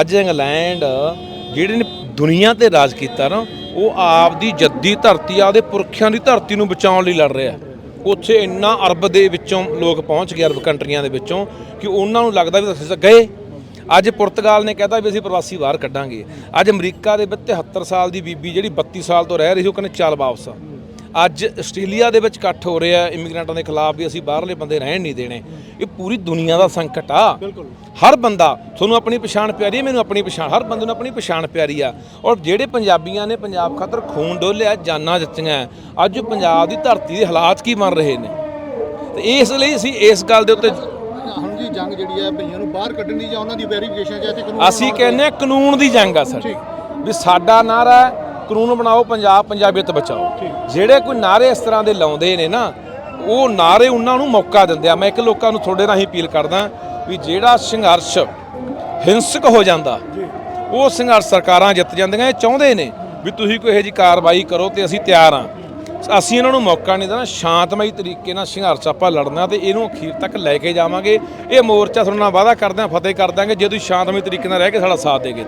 ਅੱਜ ਇੰਗਲੈਂਡ ਜਿਹੜੇ ਨੇ ਦੁਨੀਆ ਤੇ ਰਾਜ ਕੀਤਾ ਨਾ, ਉਹ ਆਪ ਦੀ ਜੱਦੀ ਧਰਤੀ, ਆਪਦੇ ਪੁਰਖਿਆਂ ਦੀ ਧਰਤੀ ਨੂੰ ਬਚਾਉਣ ਲਈ ਲੜ ਰਿਹਾ। ਉੱਥੇ ਇੰਨਾ ਅਰਬ ਦੇ ਵਿੱਚੋਂ ਲੋਕ ਪਹੁੰਚ ਗਏ, ਅਰਬ ਕੰਟਰੀਆਂ ਦੇ ਵਿੱਚੋਂ, ਕਿ ਉਹਨਾਂ ਨੂੰ ਲੱਗਦਾ ਵੀ ਅਸੀਂ ਗਏ। ਅੱਜ ਪੁਰਤਗਾਲ ਨੇ ਕਹਿਤਾ ਵੀ ਅਸੀਂ ਪ੍ਰਵਾਸੀ ਬਾਹਰ ਕੱਢਾਂਗੇ। ਅੱਜ ਅਮਰੀਕਾ ਦੇ ਵਿੱਚ 73 ਸਾਲ ਦੀ ਬੀਬੀ ਜਿਹੜੀ 32 ਸਾਲ ਤੋਂ ਰਹਿ ਰਹੀ ਸੀ, ਉਹ ਕਹਿੰਦੇ, ਚੱਲ ਵਾਪਸ ਆ। ਅੱਜ ਆਸਟ੍ਰੇਲੀਆ ਦੇ ਵਿੱਚ ਇਕੱਠ ਹੋ ਰਿਹਾ ਇਮੀਗ੍ਰੈਂਟਾਂ ਦੇ ਖਿਲਾਫ ਵੀ ਅਸੀਂ ਬਾਹਰਲੇ ਬੰਦੇ ਰਹਿਣ ਨਹੀਂ ਦੇਣੇ। ਇਹ ਪੂਰੀ ਦੁਨੀਆ ਦਾ ਸੰਕਟ ਆ। ਹਰ ਬੰਦਾ ਤੁਹਾਨੂੰ ਆਪਣੀ ਪਛਾਣ ਪਿਆਰੀ ਹੈ ਮੈਨੂੰ ਆਪਣੀ ਪਛਾਣ ਹਰ ਬੰਦੇ ਨੂੰ ਆਪਣੀ ਪਛਾਣ ਪਿਆਰੀ ਆ। ਔਰ ਜਿਹੜੇ ਪੰਜਾਬੀਆਂ ਨੇ ਪੰਜਾਬ ਖਾਤਰ ਖੂਨ ਡੋਲਿਆ ਜਾਨਾਂ ਦਿੱਤੀਆਂ ਅੱਜ ਪੰਜਾਬ ਦੀ ਧਰਤੀ ਦੇ ਹਾਲਾਤ ਕੀ ਬਣ ਰਹੇ ਨੇ? ਤੇ ਇਸ ਲਈ ਅਸੀਂ ਇਸ ਗੱਲ ਦੇ ਉੱਤੇ ਹੁਣ ਜੀ ਜੰਗ ਜਿਹੜੀ ਹੈ ਭਈਆਂ ਨੂੰ ਬਾਹਰ ਕੱਢਣ ਦੀ ਜਾਂ ਉਹਨਾਂ ਦੀ ਵੈਰੀਫਿਕੇਸ਼ਨ ਜਾਂ ਤੇ ਕਾਨੂੰਨ ਅਸੀਂ ਕਹਿੰਦੇ ਹਾਂ ਕਾਨੂੰਨ ਦੀ ਜੰਗ ਆ ਸਰ। ਵੀ ਸਾਡਾ ਨਾਰਾ ਹੈ, ਕਾਨੂੰਨ ਬਣਾਓ ਪੰਜਾਬ ਪੰਜਾਬੀਅਤ ਬਚਾਓ। ਜਿਹੜੇ ਕੋਈ ਨਾਰੇ ਇਸ ਤਰ੍ਹਾਂ ਦੇ ਲਾਉਂਦੇ ਨੇ ਨਾ ਉਹ ਨਾਰੇ ਉਹਨਾਂ ਨੂੰ ਮੌਕਾ ਦਿੰਦੇ ਆ। ਮੈਂ ਇੱਕ ਲੋਕਾਂ ਨੂੰ ਤੁਹਾਡੇ ਰਾਹੀਂ ਅਪੀਲ ਕਰਦਾ ਵੀ ਜਿਹੜਾ ਸੰਘਰਸ਼ ਹਿੰਸਕ ਹੋ ਜਾਂਦਾ ਉਹ ਸੰਘਰਸ਼ ਸਰਕਾਰਾਂ ਜਿੱਤ ਜਾਂਦੀਆਂ। ਇਹ ਚਾਹੁੰਦੇ ਨੇ ਵੀ ਤੁਸੀਂ ਕੋਈ ਇਹੋ ਜਿਹੀ ਕਾਰਵਾਈ ਕਰੋ ਤੇ ਅਸੀਂ ਤਿਆਰ ਹਾਂ। ਅਸੀਂ ਇਹਨਾਂ ਨੂੰ ਮੌਕਾ ਨਹੀਂ ਦੇਣਾ। ਸ਼ਾਂਤਮਈ ਤਰੀਕੇ ਨਾਲ ਸੰਘਰਸ਼ ਆਪਾਂ ਲੜਨਾ ਤੇ ਇਹਨੂੰ ਅਖੀਰ ਤੱਕ ਲੈ ਕੇ ਜਾਵਾਂਗੇ। ਇਹ ਮੋਰਚਾ ਤੁਹਾਡੇ ਨਾਲ ਵਾਅਦਾ ਕਰਦੇ ਹਾਂ ਫਤਿਹ ਕਰ ਦਾਂਗੇ ਜੇ ਤੁਸੀਂ ਸ਼ਾਂਤਮਈ ਤਰੀਕੇ ਨਾਲ ਰਹਿ ਕੇ ਸਾਡਾ ਸਾਥ ਦੇਗੇ।